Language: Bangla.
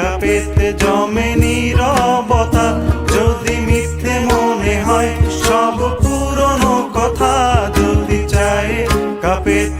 যদি পেতে জমে নীরবতা। যদি মিথ্যে মনে হয় সব পুরনো কথা যদি চায় কাপেতে